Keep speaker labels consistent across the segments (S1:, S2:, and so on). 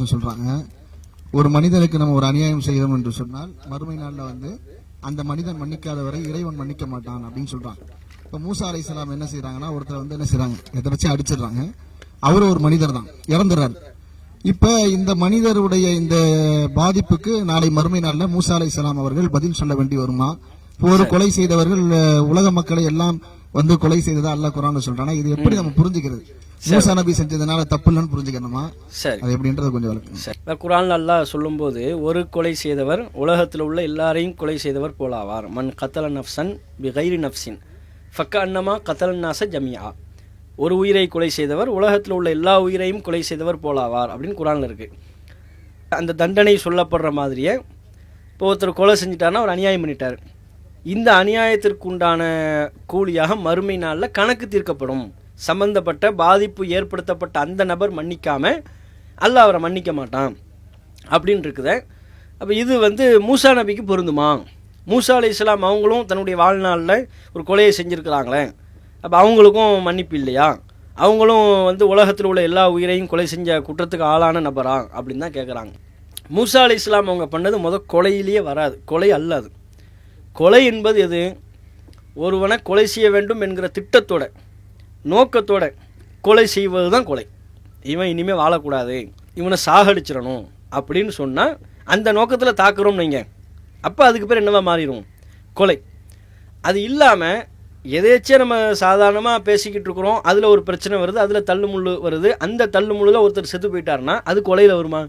S1: வித்தியாசம் சொல்றாங்க. ஒரு மனிதனுக்கு நம்ம ஒரு அநியாயம் செய்கிறோம் என்று சொன்னால் மறுமை நாள்ல வந்து அந்த மனிதன் மன்னிக்காத வரை இறைவன் மன்னிக்க மாட்டான் அப்படின்னு சொல்றாங்க. இப்ப மூசா அலிஸ்லாம் என்ன செய்றாங்கன்னா ஒருத்தர் வந்து என்ன செய்றாங்க? எதை அடிச்சிடுறாங்க. அவரு ஒரு மனிதர் தான். இறந்துறாரு இப்ப இந்த மனிதருடைய இந்த பாதிப்புக்கு நாளை மறுமை நாள்ல மூசா அலைஹிஸ்ஸலாம் அவர்கள் பதில் சொல்ல வேண்டி வருமா? ஒரு கொலை செய்தவர்கள் உலக மக்களை எல்லாம் வந்து கொலை செய்ததா அல்ல குரான் சொல்றாங்க இது எப்படி நம்ம புரிஞ்சுக்கிறது? மூசா நபி செஞ்சதுனால தப்பு இல்லைன்னு புரிஞ்சுக்கணுமா?
S2: சரி.
S1: அது எப்படின்றது கொஞ்சம் விளக்கு
S2: சரி. இப்ப குர்ஆன்ல அல்லாஹ் சொல்லும்போது ஒரு கொலை செய்தவர் உலகத்தில் உள்ள எல்லாரையும் கொலை செய்தவர் போலாவார். மன் கத்தல நஃப்சன் பி கைரி நஃப்சின் ஃபக்க அன்னமா கத்தலன் நாச ஜமியா ஒரு உயிரை கொலை செய்தவர் உலகத்தில் உள்ள எல்லா உயிரையும் கொலை செய்தவர் போலாவார் அப்படின்னு குரான்ல இருக்கு. அந்த தண்டனை சொல்லப்படுற மாதிரியே இப்போ ஒருத்தர் கொலை செஞ்சிட்டாருன்னா அவர் அநியாயம் பண்ணிட்டார். இந்த அநியாயத்திற்கு உண்டான கூலியாக மறுமை நாளில் கணக்கு தீர்க்கப்படும். சம்பந்தப்பட்ட பாதிப்பு ஏற்படுத்தப்பட்ட அந்த நபர் மன்னிக்காம அல்லாஹ் அவரை மன்னிக்க மாட்டான் அப்படின்னு இருக்குதே. அப்போ இது வந்து மூசா நபிக்கு பொருந்துமா? மூசா அலி இஸ்லாம் அவங்களும் தன்னுடைய வாழ்நாளில் ஒரு கொலையை செஞ்சுருக்கிறாங்களே. அப்போ அவங்களுக்கும் மன்னிப்பு இல்லையா? அவங்களும் வந்து உலகத்தில் உள்ள எல்லா உயிரையும் கொலை செஞ்ச குற்றத்துக்கு ஆளான நபரா? அப்படின்னு தான் கேட்குறாங்க மூசா அலி இஸ்லாம் அவங்க பண்ணது முத கொலையிலேயே வராது. கொலை அல்லாது கொலை என்பது எது? ஒருவனை கொலை செய்ய வேண்டும் என்கிற திட்டத்தோட நோக்கத்தோட கொலை செய்வது தான் கொலை. இவன் இனிமேல் வாழக்கூடாது. இவனை சாகடிச்சிடணும் அப்படின்னு சொன்னால் அந்த நோக்கத்தில் தாக்குறோம் நீங்கள் அப்போ அதுக்கு பேர் என்னவா மாறிடும் கொலை. அது இல்லாமல் எதேச்சும் நம்ம சாதாரணமாக பேசிக்கிட்டு இருக்கிறோம். அதில் ஒரு பிரச்சனை வருது அதில் தள்ளுமுள்ளு வருது. அந்த தள்ளுமுள்ளில் ஒருத்தர் செத்து போயிட்டாருன்னா அது கொலையில் வருமா?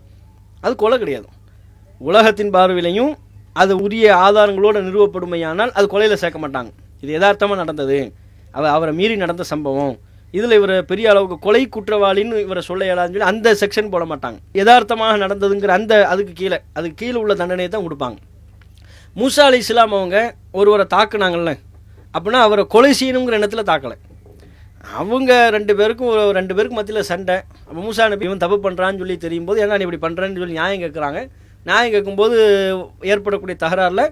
S2: அது கொலை கிடையாது. உலகத்தின் பார்வையிலையும் அது உரிய ஆதாரங்களோடு நிறுவப்படுமையானால் அது கொலையில் சேர்க்க மாட்டாங்க. இது யதார்த்தமாக நடந்தது. அவ அவரை மீறி நடந்த சம்பவம். இதில் இவரை பெரிய அளவுக்கு கொலை குற்றவாளின்னு இவரை சொல்ல இயலாதுன்னு சொல்லி அந்த செக்ஷன் போட மாட்டாங்க. யதார்த்தமாக நடந்ததுங்கிற அந்த அதுக்கு கீழே அதுக்கு கீழே உள்ள தண்டனையை தான் கொடுப்பாங்க. மூசா அலி இஸ்லாம் அவங்க ஒருவரை தாக்குனாங்கல்ல அப்படின்னா அவரை கொலை செய்யணுங்கிற எண்ணத்தில் தாக்கலை. அவங்க ரெண்டு பேருக்கும் ஒரு ரெண்டு பேருக்கு மத்தியில் சண்டை. அப்போ மூசா நபி இவன் தப்பு பண்ணுறான்னு சொல்லி தெரியும் போது ஏன்னா நீ இப்படி பண்ணுறேன்னு சொல்லி நியாயம் கேட்குறாங்க நியாயம் கேட்கும்போது ஏற்படக்கூடிய தகராறில்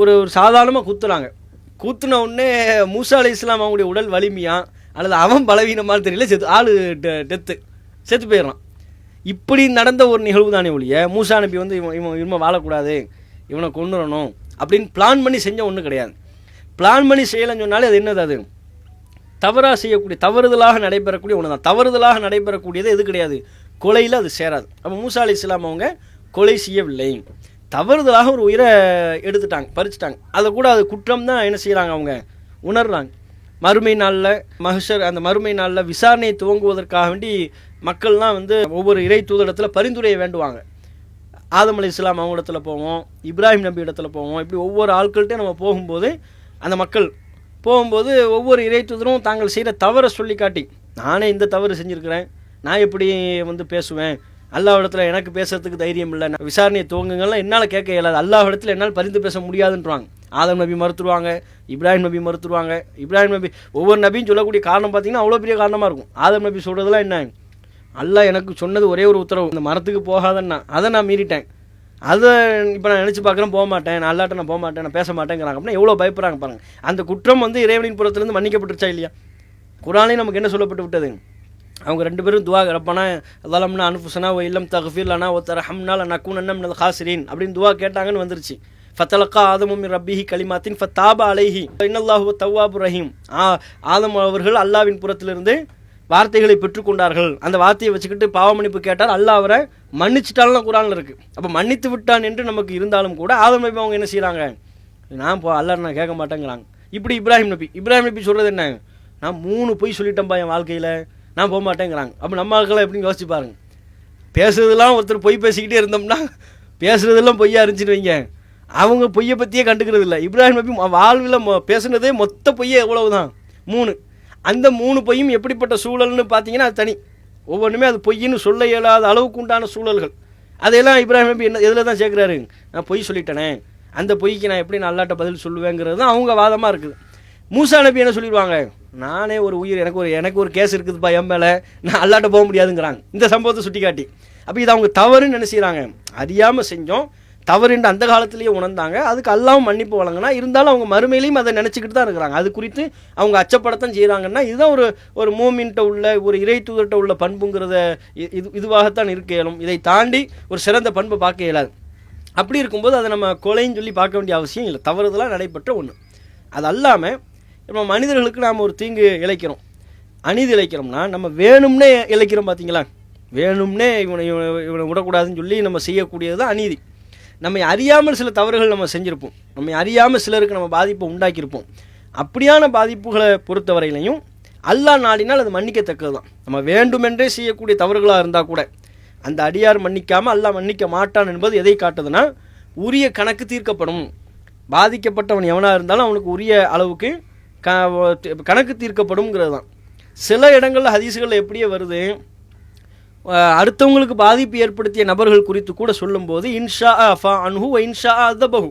S2: ஒரு ஒரு சாதாரணமாக குத்துறாங்க. கூத்துன உடனே மூசா அலி இஸ்லாம் அவங்களுடைய உடல் வலிமையா? அல்லது அவன் பலவீனமாக தெரியல. செத்து ஆள் டெத்து. செத்து போயிடலாம் இப்படி நடந்த ஒரு நிகழ்வு தானே ஒழிய மூசா நபி வந்து இவன் இவன் இவன் வாழக்கூடாது. இவனை கொண்டுறணும் அப்படின்னு பிளான் பண்ணி செஞ்ச ஒன்றும் கிடையாது. பிளான் பண்ணி செய்யலைன்னு சொன்னாலே அது என்னது அது? தவறாக செய்யக்கூடிய தவறுதலாக நடைபெறக்கூடிய ஒன்று தான் தவறுதலாக நடைபெறக்கூடியது எது கிடையாது? கொலையில் அது சேராது. அப்போ மூசா அலி இஸ்லாம் அவங்க கொலை செய்யவில்லை. தவறுதலாக ஒரு உயிரை எடுத்துட்டாங்க பறிச்சுட்டாங்க. அதை கூட அது குற்றம் தான் என்ன செய்கிறாங்க அவங்க? உணர்றாங்க. மறுமை நாளில் மகஷர் அந்த மறுமை நாளில் விசாரணையை துவங்குவதற்காக வேண்டி மக்கள்லாம் வந்து ஒவ்வொரு இறை தூதரத்தில் பரிந்துரையை வேண்டுவாங்க. ஆதம் அலி இஸ்லாம் அவங்க இடத்துல போவோம் இப்ராஹிம் நபி இடத்துல போவோம் இப்படி ஒவ்வொரு ஆட்கள்கிட்டையும் நம்ம போகும்போது அந்த மக்கள் போகும்போது ஒவ்வொரு இறைத்துதரும் தாங்கள் செய்கிற தவறை சொல்லி காட்டி நானே இந்த தவறு செஞ்சுருக்கிறேன் நான் எப்படி வந்து பேசுவேன் அல்லாவிடத்தில் எனக்கு பேசுறதுக்கு தைரியம் இல்லை. நான் விசாரணையை துவங்குங்கள்லாம் என்னால் கேட்க இயலாது. அல்லாவிடத்தில் என்னால் பரிந்து பேச முடியாதுன்றாங்க. ஆதம் நபி மறுத்துருவாங்க இப்ராஹிம் நபி மறுத்துருவாங்க இப்ராஹிம் நபி ஒவ்வொரு நபியும் சொல்லக்கூடிய காரணம் பார்த்தீங்கன்னா அவ்வளோ பெரிய காரணமாக இருக்கும். ஆதம் நபி சொல்கிறதுலாம் என்ன? அல்லாஹ் எனக்கு சொன்னது ஒரே ஒரு உத்தரவு இந்த மரத்துக்கு போகாதன்னா. அதை நான் மீறிட்டேன். அதை இப்போ நான் நினச்சி பார்க்குறேன் போக மாட்டேன். நான் அல்லாட்ட நான் போக மாட்டேன் நான் பேச மாட்டேங்கிறாங்க. அப்படின்னா எவ்வளோ பயப்படுறாங்க பாருங்க. அந்த குற்றம் வந்து இறைவனின் புறத்துலேருந்து மன்னிக்கப்பட்டுருச்சா இல்லையா? குரானே நமக்கு என்ன சொல்லப்பட்டு விட்டது? அவங்க ரெண்டு பேரும் துவா ரப்பனா அதலம்னா அனுப்புசனா ஓ இல்லம் தகஃபீர்லனா ஓ தர நக்கூன் அண்ணம் நல் ஹாசிரின் அப்படின்னு துவா கேட்டாங்கன்னு வந்துருச்சு. ஃபத்தலக்கா ஆதமும் ரப்பிஹி கலிமாத்தின் ஃபத்தாபா அலைஹி இன்னல்லாஹு தவ்வாபு ரஹீம். ஆ ஆதம் அவர்கள் அல்லாவின் புறத்திலிருந்து வார்த்தைகளை பெற்றுக்கொண்டார்கள் அந்த வார்த்தையை வச்சுக்கிட்டு பாவ மன்னிப்பு கேட்டால் அல்லாஹ் அவரை மன்னிச்சிட்டாலும் குரானில் இருக்கு. அப்போ மன்னித்து விட்டான் என்று நமக்கு இருந்தாலும் கூட ஆதம் நபி அவங்க என்ன செய்கிறாங்க நான் போ அல்லாஹ் நான் கேட்க மாட்டேங்கிறாங்க. இப்படி இப்ராஹிம் நபி இப்ராஹிம் நபி சொல்கிறது என்ன? நான் மூணு பொய் சொல்லிட்டேன்ப்பா என் வாழ்க்கையில். நான் போக மாட்டேங்கிறாங்க. அப்போ நம்ம ஆட்களை எப்படின்னு யோசிச்சு பாருங்க. பேசுறதெல்லாம் ஒருத்தர் பொய் பேசிக்கிட்டே இருந்தோம்னா பேசுகிறதெல்லாம் பொய்யா இருந்துச்சுன்னு வைங்க. அவங்க பொய்யை பற்றியே கண்டுக்கிறது இல்லை. இப்ராஹிம் நபி வாழ்வில் மொ- பேசுனதே மொத்த பொய்யே எவ்வளவுதான்? மூணு. அந்த மூணு பொய்யும் எப்படிப்பட்ட சூழல்னு பார்த்தீங்கன்னா அது தனி. ஒவ்வொன்றுமே அது பொய்ன்னு சொல்ல இயலாத அளவுக்கு உண்டான சூழல்கள். அதையெல்லாம் இப்ராஹிம் நபி என்ன எதில் தான் சேர்க்குறாரு? நான் பொய் சொல்லிட்டேனே. அந்த பொய்க்கு நான் எப்படி நான் அல்லாட்ட பதில் சொல்லுவேங்கிறது தான் அவங்க வாதமாக இருக்குது. மூசா நபி என்ன சொல்லிடுவாங்க? நானே ஒரு உயிர் எனக்கு ஒரு எனக்கு ஒரு கேஸ் இருக்குதுப்பா என் மேலே. நான் அல்லாட்ட போக முடியாதுங்கிறாங்க. இந்த சம்பவத்தை சுட்டி காட்டி அப்போ இது அவங்க தவறுன்னு நினைச்சிக்கிறாங்க அறியாமல் செஞ்சோம். தவறு என்று அந்த காலத்திலேயே உணர்ந்தாங்க. அதுக்கு அல்லாவும் மன்னிப்பு வழங்கினா இருந்தாலும் அவங்க மறுமையிலையும் அதை நினச்சிக்கிட்டு தான் இருக்கிறாங்க. அது குறித்து அவங்க அச்சப்படத்தான் செய்கிறாங்கன்னா இதுதான் ஒரு ஒரு மூமின்ட்ட உள்ள ஒரு இறை தூதர்கிட்ட உள்ள பண்புங்கிறத இது இதுவாகத்தான் இருக்க இயலும். இதை தாண்டி ஒரு சிறந்த பண்பை பார்க்க இயலாது. அப்படி இருக்கும்போது அதை நம்ம கொலைன்னு சொல்லி பார்க்க வேண்டிய அவசியம் இல்லை. தவறுதலாக நடைபெற்ற ஒன்று அது அல்லாமல் நம்ம மனிதர்களுக்கு நாம் ஒரு தீங்கு இழைக்கிறோம். அநீதி இழைக்கிறோம்னா நம்ம வேணும்னே இழைக்கிறோம் பார்த்தீங்களா வேணும்னே இவனை இவனை இவனை விடக்கூடாதுன்னு சொல்லி நம்ம செய்யக்கூடியது தான் அநீதி. நம்மை அறியாமல் சில தவறுகள் நம்ம செஞ்சுருப்போம். நம்மை அறியாமல் சிலருக்கு நம்ம பாதிப்பை உண்டாக்கியிருப்போம். அப்படியான பாதிப்புகளை பொறுத்தவரையிலையும் அல்லா நாடினால் அது மன்னிக்கத்தக்கது தான். நம்ம வேண்டுமென்றே செய்யக்கூடிய தவறுகளாக இருந்தால் கூட அந்த அடியார் மன்னிக்காமல் அல்லா மன்னிக்க மாட்டான் என்பது எதை காட்டுதுன்னா உரிய கணக்கு தீர்க்கப்படும். பாதிக்கப்பட்டவன் எவனாக இருந்தாலும் அவனுக்கு உரிய அளவுக்கு க கணக்கு தீர்க்கப்படும்ங்கிறது தான் சில இடங்களில் ஹதீஸுகளில் எப்படியே வருது? அடுத்தவங்களுக்கு பாதிப்பு ஏற்படுத்திய நபர்கள் குறித்து கூட சொல்லும்போது இன்ஷா அஃபா அன்ஹு இன்ஷா அதபஹு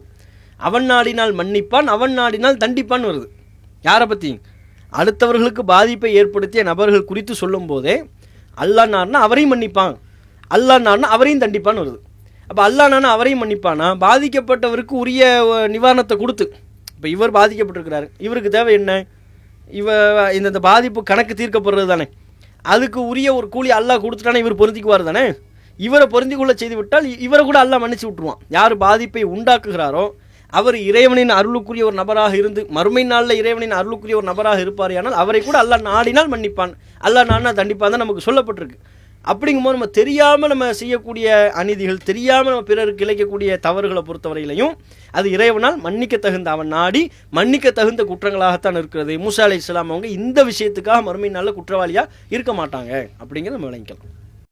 S2: அவன் நாடினால் மன்னிப்பான் அவன் நாடினால் தண்டிப்பான் வருது. யாரை பற்றி அடுத்தவர்களுக்கு பாதிப்பை ஏற்படுத்திய நபர்கள் குறித்து சொல்லும்போதே அல்லாஹ் நாடுனா அவரையும் மன்னிப்பான். அல்லாஹ் நாடுனா அவரையும் தண்டிப்பான்னு வருது. அப்போ அல்லாஹ் நானா அவரையும் மன்னிப்பானா? பாதிக்கப்பட்டவருக்கு உரிய நிவாரணத்தை கொடுத்து. இப்போ இவர் பாதிக்கப்பட்டிருக்கிறாரு. இவருக்கு தேவை என்ன? இவ இந்த இந்த பாதிப்பு கணக்கு தீர்க்கப்படுறது தானே. அதுக்கு உரிய ஒரு கூலி அல்லாஹ் கொடுத்துட்டானே இவர் பொருந்திக்குவார் தானே? இவரை பொருந்தி கொள்ள செய்து விட்டால் இவரை கூட அல்லாஹ் மன்னிச்சு விட்டுருவான். யார் பாதிப்பை உண்டாக்குகிறாரோ அவர் இறைவனின் அருளுக்குரிய ஒரு நபராக இருந்து மறுமை நாளில் இறைவனின் அருளுக்குரிய ஒரு நபராக இருப்பார் ஆனால் அவரை கூட அல்லா நாடினால் மன்னிப்பான். அல்லா நாடினா தண்டிப்பான் தான் நமக்கு சொல்லப்பட்டிருக்கு. அப்படிங்கும்போது நம்ம தெரியாமல் நம்ம செய்யக்கூடிய அநீதிகள் தெரியாமல் நம்ம பிறருக்கு இழைக்கக்கூடிய தவறுகளை பொறுத்தவரையிலையும் அது இறைவனால் மன்னிக்க தகுந்த அவன் நாடி மன்னிக்க தகுந்த குற்றங்களாகத்தான் இருக்கிறது. மூசா அலி இஸ்லாம் அவங்க இந்த விஷயத்துக்காக மறுமை நாளில் குற்றவாளியாக இருக்க மாட்டாங்க. அப்படிங்கிறத நம்ம விளங்கிக்கலாம்.